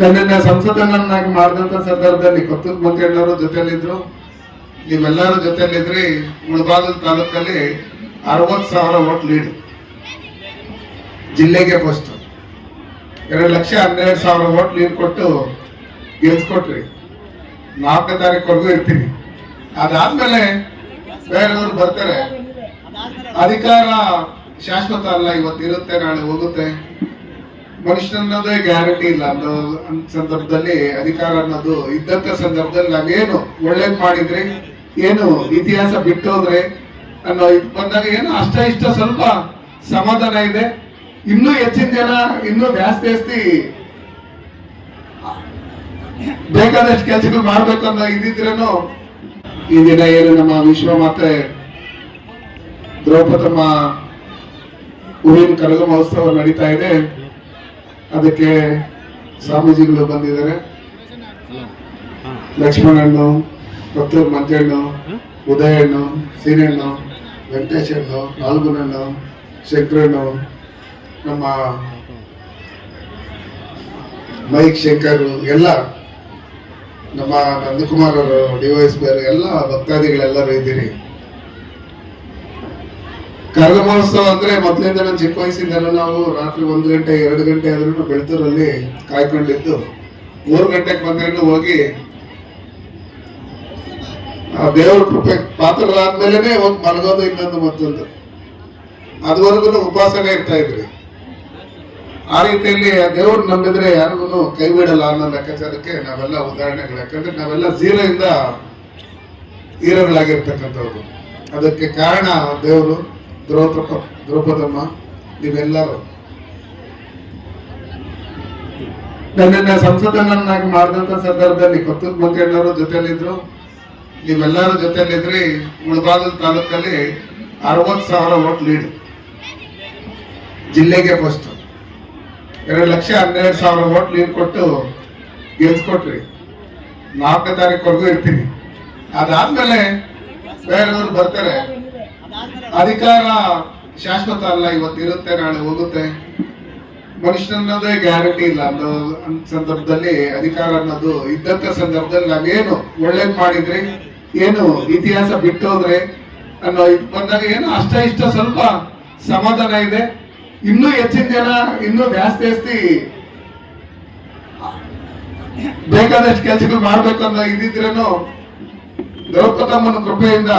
ನನ್ನನ್ನ ಸಂಸದನನ್ನಾಗಿ ಮಾಡಿದಂತ ಸಂದರ್ಭದಲ್ಲಿ ಕೊತ್ತೂರು ಮಂಜಣ್ಣವರು ಜೊತೆಯಲ್ಲಿದ್ರು. ನೀವೆಲ್ಲರೂ ಜೊತೆಯಲ್ಲಿದ್ರಿ ಮುಳಬಾಗಲ್ ತಾಲೂಕಲ್ಲಿ ಅರವತ್ತು ಸಾವಿರ ಓಟ್ ಲೀಡ್. ಜಿಲ್ಲೆಗೆ ಫಸ್ಟ್ ಎರಡು ಲಕ್ಷ ಹನ್ನೆರಡು ಸಾವಿರ ಓಟ್ ಲೀಡ್ ಕೊಟ್ಟು ಗೆಲ್ಸ್ಕೊಟ್ರಿ. ನಾಲ್ಕನೇ ತಾರೀಕುವರೆಗೂ ಇರ್ತೀನಿ. ಅದಾದ್ಮೇಲೆ ಬೇರೆಯವರು ಬರ್ತಾರೆ. ಅಧಿಕಾರ ಶಾಶ್ವತ ಅಲ್ಲ ಇವತ್ತಿರುತ್ತೆ ನಾಳೆ ಹೋಗುತ್ತೆ. ಮನುಷ್ಯನನ್ನೋದೇ ಗ್ಯಾರಂಟಿ ಇಲ್ಲ ಅನ್ನೋ ಅನ್ನೋ ಸಂದರ್ಭದಲ್ಲಿ ಅಧಿಕಾರ ಅನ್ನೋದು ಇದ್ದಂತ ಸಂದರ್ಭದಲ್ಲಿ ನಾವೇನು ಒಳ್ಳೇದ್ ಮಾಡಿದ್ರೆ, ಏನು ಇತಿಹಾಸ ಬಿಟ್ಟೋದ್ರೆ ಅನ್ನೋ ಇದು ಬಂದಾಗ ಏನು ಅಷ್ಟ ಇಷ್ಟ ಸ್ವಲ್ಪ ಸಮಾಧಾನ ಇದೆ. ಇನ್ನೂ ಹೆಚ್ಚಿನ ಜನ, ಇನ್ನೂ ಜಾಸ್ತಿ ಜಾಸ್ತಿ ಬೇಕಾದಷ್ಟು ಕೆಲಸಗಳು ಮಾಡ್ಬೇಕು ಅನ್ನೋ ಇದ್ದಿದ್ರೇನು ಈ ದಿನ ಏನು ನಮ್ಮ ವಿಶ್ವ ಮಾತೆ ದ್ರೌಪದಮ್ಮ ಹೂವಿನ ಕರಗ ಮಹೋತ್ಸವ ನಡೀತಾ ಇದೆ. ಅದಕ್ಕೆ ಸ್ವಾಮೀಜಿಗಳು ಬಂದಿದ್ದಾರೆ. ಲಕ್ಷ್ಮಣಣ್ಣು ಕೊತ್ತೂರು ಮಂಜಣ್ಣು, ಉದಯಣ್ಣು ಸೀನಣ್ಣು ವೆಂಕಟೇಶಣ್ಣು, ನಾಲ್ಗುನಣ್ಣು, ಶಂಕರಣ್ಣು, ನಮ್ಮ ಮೈಕ್ ಶಂಕರ್, ಎಲ್ಲ ನಮ್ಮ ನಂದಕುಮಾರ್ ಅವರು ಡಿವೈಸ್ ಬೇರೆ, ಎಲ್ಲ ಭಕ್ತಾದಿಗಳೆಲ್ಲರೂ ಇದ್ದೀರಿ. ಕರಗ ಮಹೋತ್ಸವ ಅಂದ್ರೆ ಮೊದಲಿಂದ ಚಿಕ್ಕ ವಯಸ್ಸಿಂದೆಲ್ಲ ನಾವು ರಾತ್ರಿ ಒಂದು ಗಂಟೆ, ಎರಡು ಗಂಟೆ ಆದ್ರೂ ಬೆಳ್ತೂರಲ್ಲಿ ಕಾಯ್ಕೊಂಡಿದ್ದು. ಮೂರು ಗಂಟೆಗೆ ಬಂದ್ರೂ ಹೋಗಿ ಆ ದೇವ್ರ ಕೃಪೆ ಪಾತ್ರರಾದ್ಮೇಲೆ ಒಂದು ಮಲಗೋದು ಇನ್ನೊಂದು ಮತ್ತೊಂದು. ಅದುವರೆಗೂ ಉಪವಾಸನೆ ಇರ್ತಾ ಇದ್ರಿ. ಆ ರೀತಿಯಲ್ಲಿ ಆ ದೇವ್ರು ನಂಬಿದ್ರೆ ಯಾರಿಗೂ ಕೈ ಬಿಡಲ್ಲ ಅನ್ನೋ ಲೆಕ್ಕಾಚಾರಕ್ಕೆ ನಾವೆಲ್ಲ ಉದಾಹರಣೆಗಳು. ಯಾಕಂದ್ರೆ ನಾವೆಲ್ಲ ಜೀರೋ ಇಂದ ಹೀರೋಗಳಾಗಿರ್ತಕ್ಕಂಥವ್ರು. ಅದಕ್ಕೆ ಕಾರಣ ದೇವರು. ದ್ರೌಪದ, ದ್ರೌಪದಮ್ಮ, ನೀವೆಲ್ಲರೂ. ನನ್ನ ಸಂಸದನನ್ನಾಗಿ ಮಾಡಿದಂತ ಸಂದರ್ಭದಲ್ಲಿ ಕೊತ್ತೂರು ಮಂಜಣ್ಣವರು ಜೊತೆಯಲ್ಲಿದ್ರು. ನೀವೆಲ್ಲರೂ ಜೊತೆಯಲ್ಲಿದ್ರಿ ಮುಳಬಾಗಿಲು ತಾಲೂಕಲ್ಲಿ ಅರವತ್ತು ಸಾವಿರ ಓಟ್ ಲೀಡ್. ಜಿಲ್ಲೆಗೆ ಫಸ್ಟ್ ಎರಡು ಲಕ್ಷ ಹನ್ನೆರಡು ಸಾವಿರ ಓಟ್ ಲೀಡ್ ಕೊಟ್ಟು ಗೆಲ್ಸ್ಕೊಟ್ರಿ. ನಾಲ್ಕನೇ ತಾರೀಕುವರೆಗೂ ಇರ್ತೀನಿ. ಅದಾದ್ಮೇಲೆ ಬೇರೆಯವರು ಬರ್ತಾರೆ. ಅಧಿಕಾರ ಶಾಶ್ವತ ಅಲ್ಲ, ಇವತ್ತು ಇರುತ್ತೆ, ನಾಳೆ ಹೋಗುತ್ತೆ. ಮನುಷ್ಯನದೇ ಗ್ಯಾರಂಟಿ ಇಲ್ಲ. ಅನ್ನೋ ಸಂದರ್ಭದಲ್ಲಿ ಅಧಿಕಾರ ಅನ್ನೋದು ಇದ್ದಂತ ಸಂದರ್ಭದಲ್ಲಿ ನಾವೇನು ಒಳ್ಳೇದ್ ಮಾಡಿದ್ರಿ, ಏನು ಇತಿಹಾಸ ಬಿಟ್ಟೋದ್ರೆ ಅನ್ನೋ ಇದ್ ಬಂದಾಗ ಏನು ಅಷ್ಟ ಇಷ್ಟ ಸ್ವಲ್ಪ ಸಮಾಧಾನ ಇದೆ. ಇನ್ನೂ ಹೆಚ್ಚಿನ ಜನ, ಇನ್ನೂ ಜಾಸ್ತಿ ಜಾಸ್ತಿ ಬೇಕಾದಷ್ಟು ಕೆಲಸಗಳು ಮಾಡ್ಬೇಕು ಅನ್ನೋ ಇದ್ದಿದ್ರೇನು ದ್ರೌಪದಮ್ಮನ ಕೃಪೆಯಿಂದ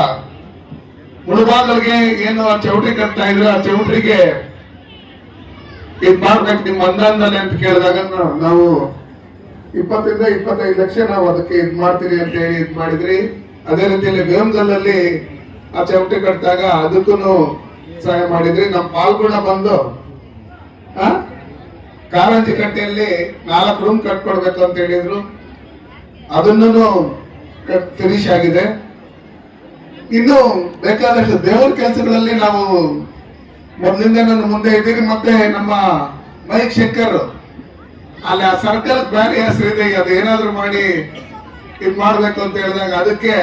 ಮುಳುಬಾಗಲ್ಗೆ ಏನು ಆ ಚೌಟ್ರಿ ಕಟ್ತಾ ಇದ್ರು, ಆ ಚೌಟ್ರಿಗೆ ಇದು ಮಾಡ್ಬೇಕು ನಿಮ್ ಅನುದಾನದಲ್ಲಿ ಅಂತ ಕೇಳಿದಾಗ ನಾವು ಇಪ್ಪತ್ತರಿಂದ ಇಪ್ಪತ್ತೈದು ಲಕ್ಷ ನಾವು ಅದಕ್ಕೆ ಇದು ಮಾಡ್ತೀರಿ ಅಂತ ಹೇಳಿ ಇದ್ ಮಾಡಿದ್ರಿ. ಅದೇ ರೀತಿಯಲ್ಲಿ ಬೇಮ್ಗಲ್ಲಲ್ಲಿ ಆ ಚೌಟ್ರಿ ಕಟ್ಟಿದಾಗ ಅದಕ್ಕೂ ಸಹಾಯ ಮಾಡಿದ್ರಿ. ನಮ್ಮ ಪಾಲ್ಗುಣ ಬಂದು ಕಾರಂಜಿ ಕಟ್ಟೆಯಲ್ಲಿ ನಾಲ್ಕು ರೂಮ್ ಕಟ್ಕೊಡ್ಬೇಕು ಅಂತ ಹೇಳಿದ್ರು. ಅದನ್ನು ಫಿನಿಶ್ ಆಗಿದೆ. ಇನ್ನು ಬೇಕಾದಷ್ಟು ದೇವರ ಕೆಲಸಗಳಲ್ಲಿ ನಾವು ಮೊದಲಿಂದ ನನ್ನ ಮುಂದೆ ಇದ್ದೀರಿ. ಮತ್ತೆ ನಮ್ಮ ಮೈಕ್ ಶಂಕರ್, ಅಲ್ಲಿ ಆ ಸರ್ಕಲ್ ಬೇರೆ ಹೆಸರಿದೆ ಅದು ಏನಾದ್ರು ಮಾಡಿ ಇದ್ ಮಾಡ್ಬೇಕು ಅಂತ ಹೇಳಿದಾಗ ಅದಕ್ಕೆ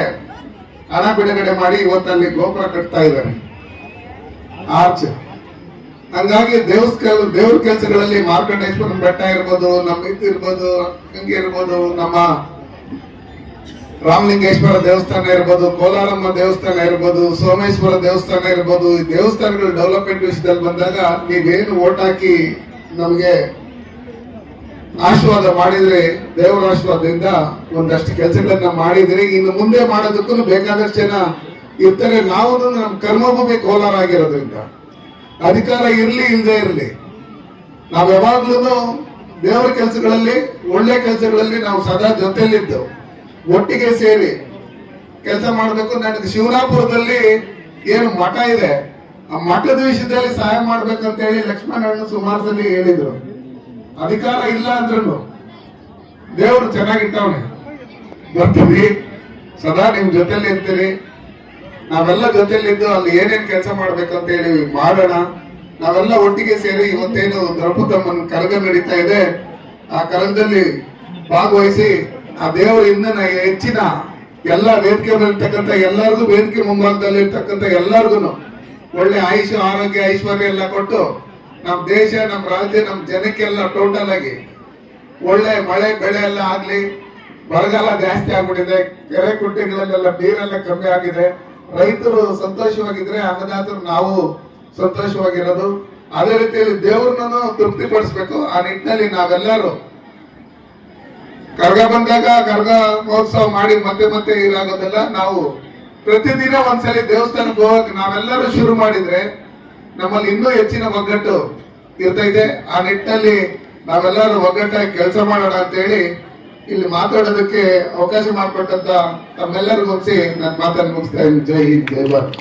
ಹಣ ಬಿಡುಗಡೆ ಮಾಡಿ ಇವತ್ತಲ್ಲಿ ಗೋಪುರ ಕಟ್ತಾ ಇದ್ದಾರೆ. ಆರ್ಚ್ ಹಂಗಾಗಿ ದೇವಸ್ಥಾನ ದೇವ್ರ ಕೆಲಸಗಳಲ್ಲಿ ಮಾರ್ಕಂಡೇಶ್ವರನ ಬೆಟ್ಟ ಇರ್ಬೋದು, ನಮ್ಮ ಇದು ಇರ್ಬೋದು ಗಂಗೆ ಇರ್ಬೋದು, ನಮ್ಮ ರಾಮಲಿಂಗೇಶ್ವರ ದೇವಸ್ಥಾನ ಇರ್ಬೋದು, ಕೋಲಾರಮ್ಮ ದೇವಸ್ಥಾನ ಇರ್ಬೋದು, ಸೋಮೇಶ್ವರ ದೇವಸ್ಥಾನ ಇರ್ಬೋದು, ಈ ದೇವಸ್ಥಾನಗಳ ಡೆವಲಪ್ಮೆಂಟ್ ವಿಷಯದಲ್ಲಿ ಬಂದಾಗ ನೀವೇನು ಓಟ್ ಹಾಕಿ ನಮಗೆ ಆಶೀರ್ವಾದ ಮಾಡಿದ್ರೆ ದೇವರ ಆಶೀರ್ವಾದದಿಂದ ಒಂದಷ್ಟು ಕೆಲಸಗಳನ್ನ ಮಾಡಿದ್ರೆ ಇನ್ನು ಮುಂದೆ ಮಾಡೋದಕ್ಕೂ ಬೇಕಾದಷ್ಟು ಜನ ಇರ್ತಾರೆ. ನಾವು ನಮ್ಮ ಕರ್ಮಭೂಮಿ ಕೋಲಾರ ಆಗಿರೋದ್ರಿಂದ. ಅಧಿಕಾರ ಇರಲಿ ಇಲ್ಲದೆ ಇರಲಿ. ನಾವು ಯಾವಾಗ್ಲೂ ದೇವರ ಕೆಲಸಗಳಲ್ಲಿ, ಒಳ್ಳೆ ಕೆಲಸಗಳಲ್ಲಿ ನಾವು ಸದಾ ಜೊತೆಲಿದ್ದು ಒಟ್ಟಿಗೆ ಸೇರಿ ಕೆಲಸ ಮಾಡಬೇಕು. ನನಗೆ ಶಿವನಾಪುರದಲ್ಲಿ ಏನು ಮಠ ಇದೆ. ಆ ಮಠದ ವಿಷಯದಲ್ಲಿ ಸಹಾಯ ಮಾಡ್ಬೇಕಂತ ಹೇಳಿ ಲಕ್ಷ್ಮಣ ಸುಮಾರದಲ್ಲಿ ಹೇಳಿದ್ರು. ಅಧಿಕಾರ ಇಲ್ಲ ಅಂದ್ರೂ ದೇವರು ಚೆನ್ನಾಗಿಟ್ಟವನೆ. ಬರ್ತೀವಿ ಸದಾ ನಿಮ್ ಜೊತೆಲಿ ಇರ್ತೀರಿ. ನಾವೆಲ್ಲ ಜೊತೆಲಿದ್ದು ಅಲ್ಲಿ ಏನೇನ್ ಕೆಲಸ ಮಾಡ್ಬೇಕಂತ ಹೇಳಿ ಮಾಡೋಣ. ನಾವೆಲ್ಲ ಒಟ್ಟಿಗೆ ಸೇರಿ ಇವತ್ತೇನು ದ್ರೌಪದಮ್ಮನ ಕರಗ ನಡೀತಾ ಇದೆ. ಆ ಕರಗದಲ್ಲಿ ಭಾಗವಹಿಸಿ ಆ ದೇವರು ಇನ್ನ ಹೆಚ್ಚಿನ ಎಲ್ಲ ವೇದಿಕೆ ಮೇಲಿರ್ತಕ್ಕಂಥ ಎಲ್ಲರಿಗೂ ವೇದಿಕೆ ಮುಂಭಾಗದಲ್ಲಿ ಇರ್ತಕ್ಕಂಥ ಎಲ್ಲರಿಗೂ ಒಳ್ಳೆ ಆಯುಷ, ಆರೋಗ್ಯ, ಐಶ್ವರ್ಯ ಎಲ್ಲ ಕೊಟ್ಟು ನಮ್ಮ ದೇಶ, ನಮ್ಮ ರಾಜ್ಯ, ನಮ್ಮ ಜನಕ್ಕೆಲ್ಲ ಟೋಟಲ್ ಆಗಿ ಒಳ್ಳೆ ಮಳೆ, ಬೆಳೆ ಎಲ್ಲ ಆಗ್ಲಿ, ಬರಗಾಲ ಜಾಸ್ತಿ ಆಗ್ಬಿಟ್ಟಿದೆ. ಕೆರೆ ಕುಂಟೆಗಳಲ್ಲೆಲ್ಲ ನೀರೆಲ್ಲ ಕಮ್ಮಿ ಆಗಿದೆ. ರೈತರು ಸಂತೋಷವಾಗಿದ್ರೆ ಅನ್ನದಾತರು ನಾವು ಸಂತೋಷವಾಗಿರೋದು. ಅದೇ ರೀತಿಯಲ್ಲಿ ದೇವ್ರನ್ನೂ ತೃಪ್ತಿ ಪಡಿಸ್ಬೇಕು ಆ ನಿಟ್ಟಿನಲ್ಲಿ ನಾವೆಲ್ಲರೂ ಕರ್ಗ ಬಂದಾಗ ಕರ್ಗ ಮಹೋತ್ಸವ ಮಾಡಿ ಮತ್ತೆ ಮತ್ತೆ ಇದಾಗೋದಲ್ಲ ನಾವು ಪ್ರತಿದಿನ ಒಂದ್ಸಲಿ ದೇವಸ್ಥಾನಕ್ಕೆ ಹೋಗಕ್ಕೆ ನಾವೆಲ್ಲರೂ ಶುರು ಮಾಡಿದ್ರೆ ನಮ್ಮಲ್ಲಿ ಇನ್ನೂ ಹೆಚ್ಚಿನ ಒಗ್ಗಟ್ಟು ಇರ್ತೈತೆ ಆ ನಿಟ್ಟಿನಲ್ಲಿ ನಾವೆಲ್ಲರೂ ಒಗ್ಗಟ್ಟಾಗಿ ಕೆಲಸ ಮಾಡೋಣ ಅಂತ ಹೇಳಿ ಇಲ್ಲಿ ಮಾತಾಡೋದಕ್ಕೆ ಅವಕಾಶ ಮಾಡಿಕೊಟ್ಟಂತ ತಮ್ಮೆಲ್ಲರಿಗೂ ಮುಗಿಸಿ ನನ್ನ ಮಾತನ್ನು ಮುಗಿಸ್ತಾ ಇದ್ದೀನಿ. ಜೈ ಹಿಂದ್, ಜೈ ಭಾರತ್.